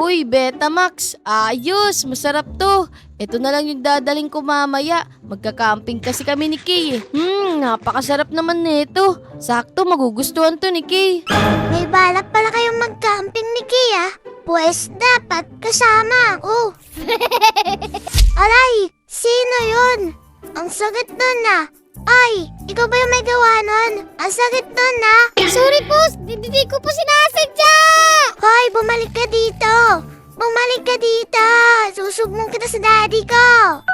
Uy, Betamax, ayos, masarap to. Ito na lang yung dadaling ko mamaya. Magka-camping kasi kami ni Kay. eh. Hmm, napakasarap naman nito. Sakto, magugustuhan to ni Kay. May balak pala kayong mag-camping ni Kia. Pues dapat kasama ako. Aray, sino yun? Ang sakit nun na. Ay, ikaw ba yung may gawa nun? Ang sakit nun na. Sorry po, hindi ko po sinasadya. Hoy, bumalik ka dito. Bumalik ka dito. Susubmong kita sa daddy ko.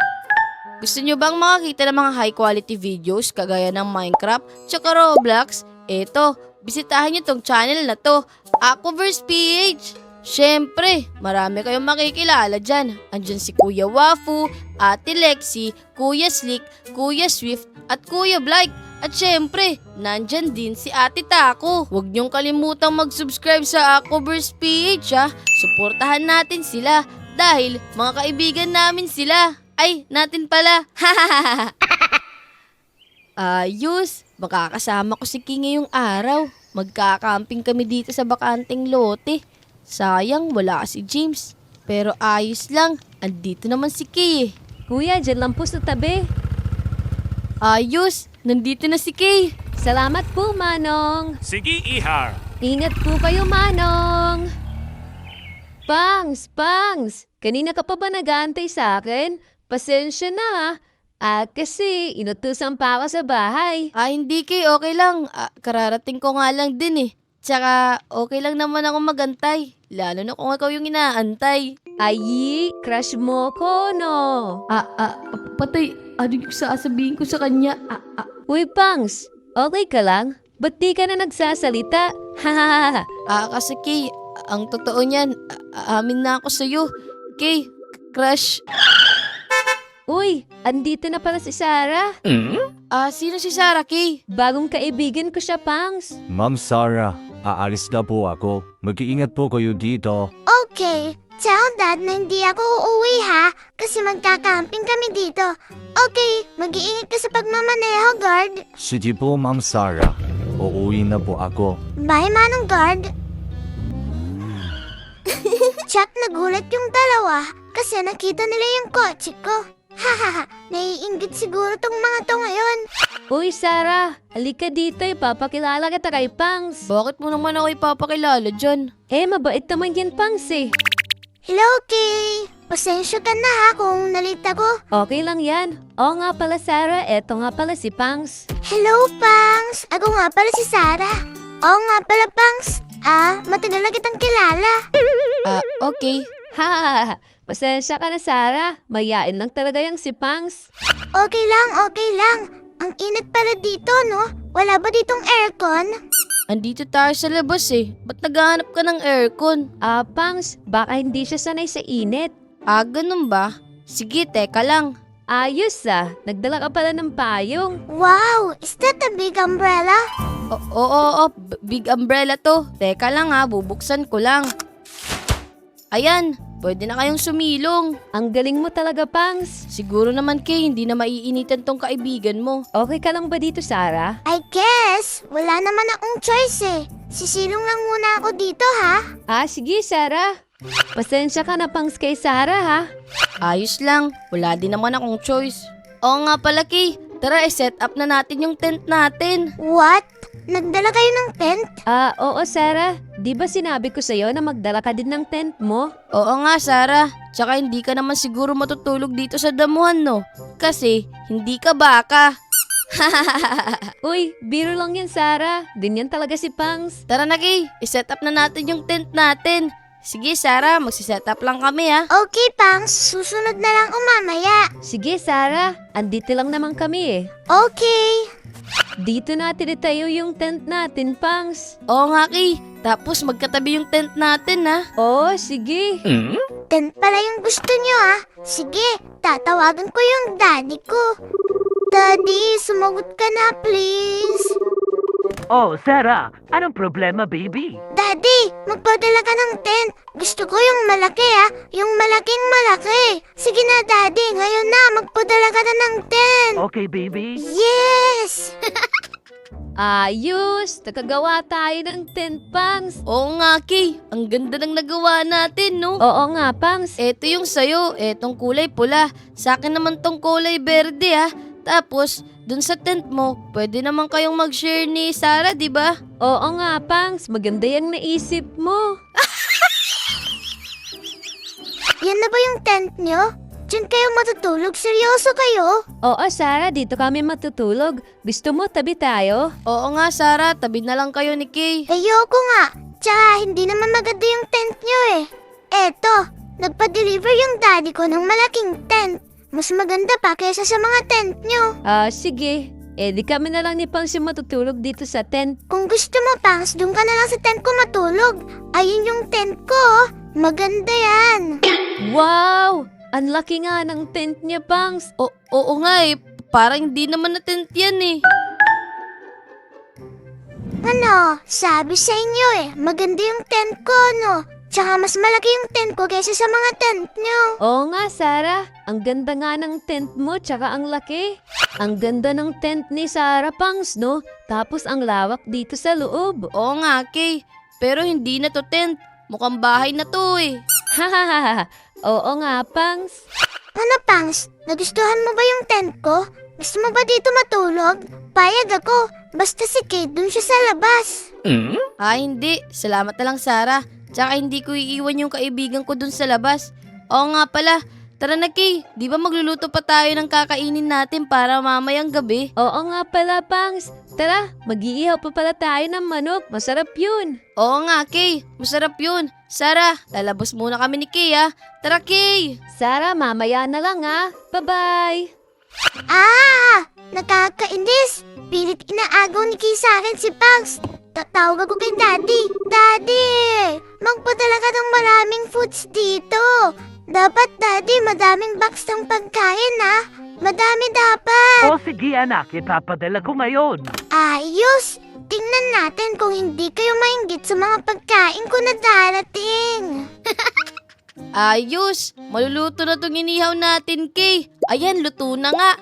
Gusto nyo bang makakita ng mga high quality videos kagaya ng Minecraft tsaka Roblox? Eto, bisitahin nyo tong channel na to, Aquaverse PH. Siyempre, marami kayong makikilala dyan. Andyan si Kuya Wafu, Ate Lexi, Kuya Slick, Kuya Swift, at Kuya Blake. At syempre, nandyan din si Ate Taco. Huwag niyong kalimutang mag-subscribe sa Aquaverse PH ha. Suportahan natin sila dahil mga kaibigan namin sila. Ay, natin pala. Ayos, makakasama ko si King ngayong araw. Magkakamping kami dito sa bakanting lote. Sayang, wala si James. Pero ayos lang, andito naman si Kay eh. Kuya, dyan lang po sa tabi. Ayos, nandito na si Kay. Salamat po, Manong. Sige, Ihar. Ingat po kayo, Manong. Pangs, Pangs, kanina ka pa ba nag-aantay sa akin? Pasensya na ah. Ah, kasi inutusan pa ako sa bahay. Ah, hindi Kay, okay lang. Ah, kararating ko nga lang din eh. Tsaka, okay lang naman ako magantay. Lalo na kung ikaw yung inaantay. Ay, crush mo ko, no? Ah, ah, patay. Ano yung sasabihin ko sa kanya? Ah, ah, Uy, Pangs, okay ka lang? Ba't di ka na nagsasalita? Hahaha. Ah, kasi Kay, ang totoo niyan, a- amin na ako sa'yo. Kay, crush. Uy, andito na pala si Sarah. Ah, sino si Sarah, Kay? Bagong kaibigan ko siya, Pangs. Ma'am Sarah, aalis na po ako. Mag-iingat po kayo dito. Okay, tell dad na hindi ako uuwi ha, kasi magkakamping kami dito. Okay, mag-iingat ka sa pagmamaneho, guard. Sige po, Ma'am Sarah. Uuwi na po ako. Bye, Manong Guard. Chuck, nagulat yung dalawa kasi nakita nila yung kotse ko. Hahaha, naiingit siguro tong mga to ngayon. Uy, Sarah, halika dito, ipapakilala kita kay Pangs. Bakit mo naman ako ipapakilala dyan? Eh, mabait naman yan, Pangs eh. Hello, Kay. Pasensya ka na ha kung nalita ko. Okay lang yan. Oo nga pala, Sarah, eto nga pala si Pangs. Hello, Pangs. Ako nga pala si Sarah. Oo nga pala, Pangs. Ah, matagal na kitang kilala. Ah, okay. Ha, pasensya ka na, Sarah. Mayain lang talaga yung si Pangs. Okay lang, okay lang. Ang init pala dito, no? Wala ba ditong aircon? Andito tayo sa labas eh. Ba't naghahanap ka ng aircon? Ah, Pangs, baka hindi siya sanay sa init. Ah, ganun ba? Sige, teka lang. Ayos ah, nagdala ka pala ng payong. Wow, is that a big umbrella? Oo, oo, oo, b- big umbrella to. Teka lang ha, bubuksan ko lang. Ayan, pwede na kayong sumilong. Ang galing mo talaga, Pangs. Siguro naman kay hindi na maiinitan tong kaibigan mo. Okay ka lang ba dito, Sarah? I guess, wala naman akong choice eh. Sisilong lang muna ako dito ha. Ah, sige, Sarah. Pasensya ka na, Pangs, kay Sarah, ha? Ayos lang, wala din naman akong choice. Oo nga pala Kay, tara i-set up na natin yung tent natin. What? Nagdala kayo ng tent? Ah, oo, Sarah. Di ba sinabi ko sa'yo na magdala ka din ng tent mo? Oo nga Sarah, tsaka hindi ka naman siguro matutulog dito sa damuhan no? Kasi hindi ka baka. Uy, biro lang yan, Sarah. Ganyan talaga si Pangs. Tara na Kay, i-set up na natin yung tent natin. Sige Sarah, magsiset up lang kami ha. Okay, Pangs. Susunod na lang umamaya. Sige, Sarah. Andito lang naman kami eh. Okay. Dito natin itayo yung tent natin, Pangs. Oo nga Kay, tapos magkatabi yung tent natin ha. Oo, sige. Tent pala yung gusto nyo ah. Sige, tatawagan ko yung daddy ko. Daddy, sumagot ka na please. Oh, Sarah, anong problema, baby? Daddy, magpadala ka ng tent. Gusto ko yung malaki ah. Yung malaking malaki. Sige na, Daddy. Ngayon na, magpadala ka na ng tent. Okay, baby. Yes! Ayos! Nakagawa tayo ng tent, Pangs. Oo nga, Kay. Ang ganda ng nagawa natin, no? Oo nga, Pangs. Eto yung sayo, etong kulay pula. Sa akin naman tong kulay berde ah. Tapos, dun sa tent mo, pwede naman kayong mag-share ni Sarah, di ba? Oo nga, Pangs. Maganda yung naisip mo. Yan na ba yung tent nyo? Diyan kayo matutulog? Seryoso kayo? Oo, Sarah, dito kami matutulog. Gusto mo tabi tayo? Oo nga, Sarah, tabi na lang kayo ni Kay. Ayoko nga. Tsaka hindi naman maganda yung tent nyo eh. Eto, nagpa-deliver yung daddy ko ng malaking tent. Mas maganda pa kaysa sa mga tent nyo. Ah, sige. Eh, di kami na lang ni Pangs yung matutulog dito sa tent. Kung gusto mo, Pangs, doon ka na lang sa tent ko matulog. Ayun yung tent ko. oh. Maganda yan. Wow! Ang laki nga ng tent niya, Pangs. O, oo nga eh, parang hindi naman na tent yan eh. Ano, sabi sa inyo eh, maganda yung tent ko, no? Tsaka mas malaki yung tent ko kaysa sa mga tent nyo. Oo nga, Sarah. Ang ganda nga ng tent mo, tsaka ang laki. Ang ganda ng tent ni Sarah, Pangs, no? Tapos ang lawak dito sa loob. Oo nga, Kay. Pero hindi na to tent. Mukhang bahay na to eh. Hahaha. Oo nga, Pangs. Ano, Pangs? Nagustuhan mo ba yung tent ko? Gusto mo ba dito matulog? Payag ako. Basta si Kate dun siya sa labas. Ah, hindi. Salamat na lang, Sarah. Tsaka hindi ko iiwan yung kaibigan ko dun sa labas. Oo nga pala. Tara na, Kay. Di ba magluluto pa tayo ng kakainin natin para mamayang gabi? Oo nga pala, Pangs. Tara, mag-iihaw pa pala tayo ng manok. Masarap yun. Oo nga, Kay. Masarap yun. Sarah, lalabas muna kami ni Kay, ah. Tara, Kay. Sarah, mamaya na lang ha. Bye-bye. Ah! Nakakainis! Pilit inaagaw ni Kay sa akin si Pangs. Tatawag ako kay Daddy. Daddy! Magpadala ka ng maraming foods dito. Dapat, Daddy, madaming box ng pagkain, ha? Madami dapat. O sige anak, ipapadala ko ngayon. Ayos! Tingnan natin kung hindi kayo mainggit sa mga pagkain ko na darating. Ayos. Maluluto na tong inihaw natin, Kay. Ayan, luto na nga.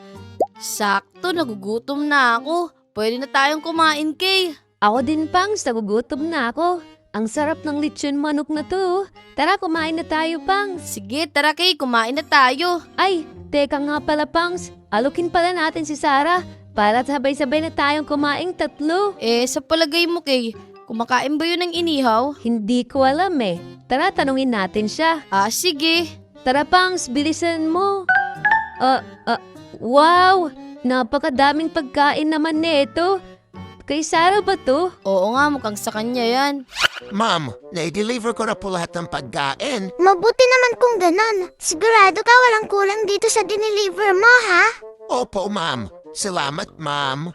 Sakto, nagugutom na ako. Pwede na tayong kumain, Kay. Ako din, Pangs. Nagugutom na ako. Ang sarap ng lechon manok na to. Tara, kumain na tayo, Pangs. Sige, tara, Kay. Kumain na tayo. Ay, teka nga pala, Pangs. Alukin pala natin si Sarah para sabay-sabay na tayong kumaing tatlo. Eh, sa palagay mo, Kay, kumakain ba yun ng inihaw? Hindi ko alam eh. Tara, tanungin natin siya. Ah, sige. Tara, Pangs, bilisan mo. Ah, ah, wow! Napakadaming pagkain naman nito. Kay Sarah ba to? Oo nga, mukhang sa kanya yan. Ma'am, na-deliver ko na po lahat ng pagkain. Mabuti naman kung ganon. Sigurado ka walang kulang dito sa diniliver mo, ha? Opo, ma'am. Salamat, ma'am.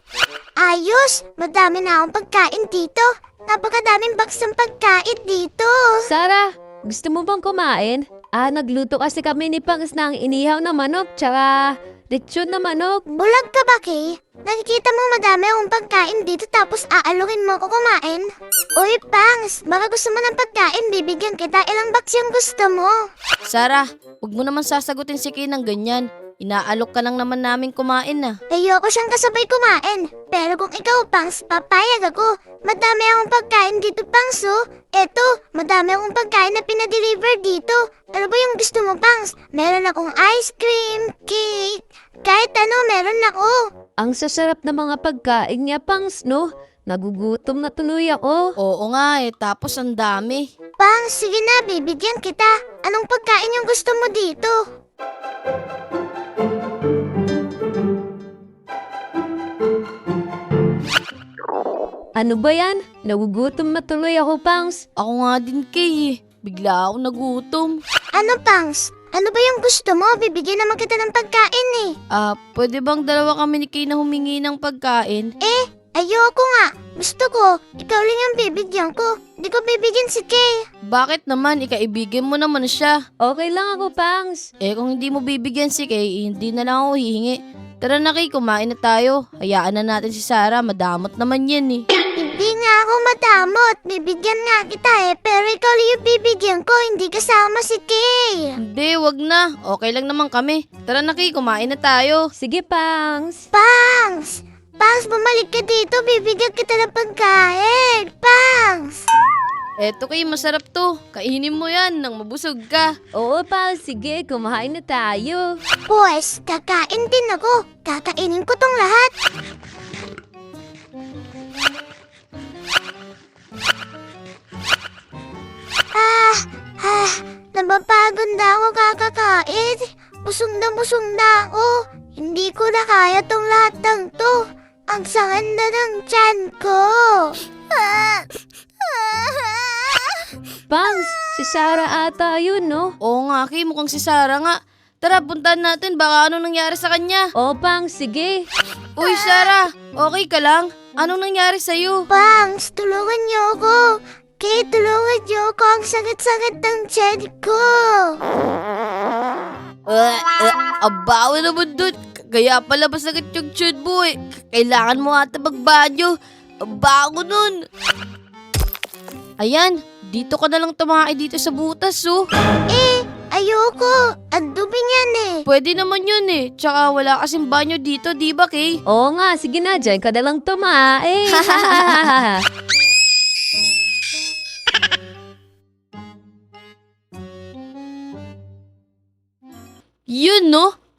Ayos! Madami na akong pagkain dito. Napakadaming box ng pagkain dito. Sarah, gusto mo bang kumain? Ah, nagluto kasi kami ni Pangs ng inihaw na manok tsaka lechon na manok. Bulag ka ba, Kay? Nakikita mo madami akong pagkain dito tapos aalukin mo ako kumain? Uy, Pangs! Baka gusto mo ng pagkain, bibigyan kita. Ilang box yung gusto mo? Sarah, huwag mo naman sasagutin si Kay ng ganyan. Inaalok ka lang naman namin kumain na. Ayoko siyang kasabay kumain. Pero kung ikaw, Pangs, papayag ako. Madami akong pagkain dito, Pangs, oh. Eto, madami akong pagkain na pinadeliver dito. Ano ba yung gusto mo, Pangs? Meron akong ice cream, cake, kahit ano, meron ako. Ang sasarap na mga pagkain niya, Pangs, no? Nagugutom na tuloy ako. Oo nga eh, tapos ang dami. Pangs, sige na, bibigyan kita. Anong pagkain yung gusto mo dito? Ano ba yan? Nagugutom na tuloy ako, Pangs. Ako nga din, Kay eh. Bigla ako nagutom. Ano, Pangs? Ano ba yung gusto mo? Bibigyan naman kita ng pagkain eh. Ah, pwede bang dalawa kami ni Kay na humingi ng pagkain? Eh, ayoko nga. Gusto ko, ikaw lang yung bibigyan ko. Di ko bibigyan si Kay. Bakit naman? Ikaibigan mo naman siya. Okay lang ako, Pangs. Eh kung hindi mo bibigyan si Kay, hindi na lang ako hihingi. Tara na Kay, kumain na tayo. Hayaan na natin si Sarah, madamot naman yan eh. Hindi nga ako madamot. Bibigyan nga kita eh. Pero ikaw lang yung bibigyan ko. Hindi kasama si Kay. Hindi, wag na. Okay lang naman kami. Tara na Kay, kumain na tayo. Sige, Pangs. Pangs! Pangs, bumalik ka dito. Bibigyan kita ng pagkain. Pangs! Eto kay masarap to. Kainin mo yan nang mabusog ka. Oo, Pangs. Sige, kumain na tayo. Pues, kakain din ako. Kakainin ko tong lahat. Ah, ah, napapagod na ako kakakain. Busog na busog na ako. Hindi ko na kaya tong lahat ng to. Ang sakit na ng tiyan ko. Ah, Pangs, si Sarah ata yun, no? Oo nga, Kay, mukhang si Sarah nga. Tara, puntahan natin. Baka ano nangyari sa kanya. Oo, Pangs, sige. Uy, Sarah, okay ka lang? Anong nangyari sa'yo? Pangs, tulungan niyo ako. Kay, tulungan niyo ako. Ang sakit-sakit ng tiyan ko. Uh, uh, abaw naman dun. Kaya pala masakit yung tune mo eh. Kailangan mo ata magbanyo. Abaw nun. Ayan, dito ka na lang tumaki dito sa butas oh. Eh, ayoko. Ang dumi niyan eh. Pwede naman yun eh. Tsaka wala kasing banyo dito, di ba Kay? Oo nga, sige na, dyan ka na lang tumae.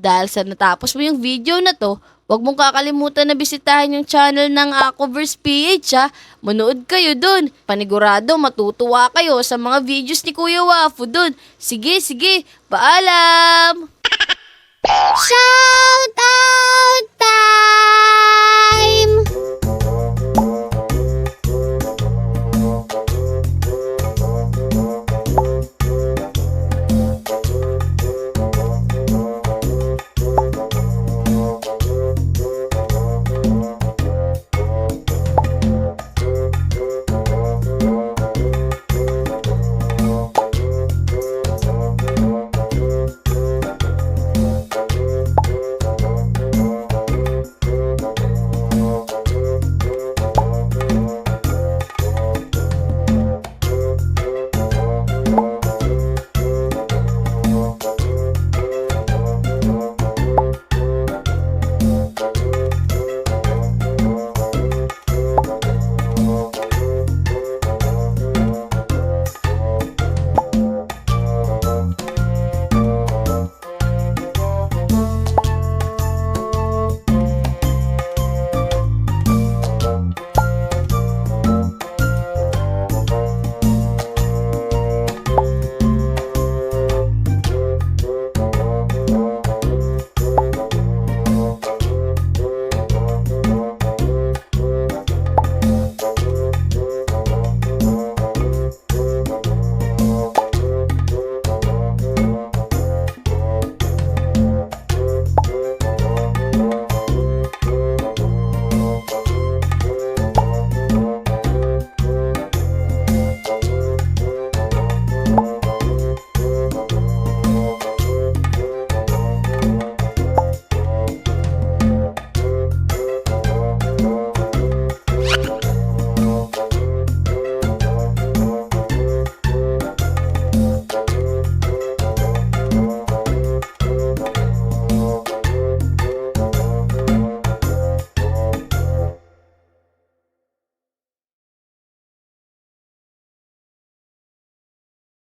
dahil sa natapos mo yung video na to, huwag mong kakalimutan na bisitahin yung channel ng Aquaverse PH ha. Manood kayo dun. Panigurado matutuwa kayo sa mga videos ni Kuya Wafu dun. Sige, sige, paalam! Shout out!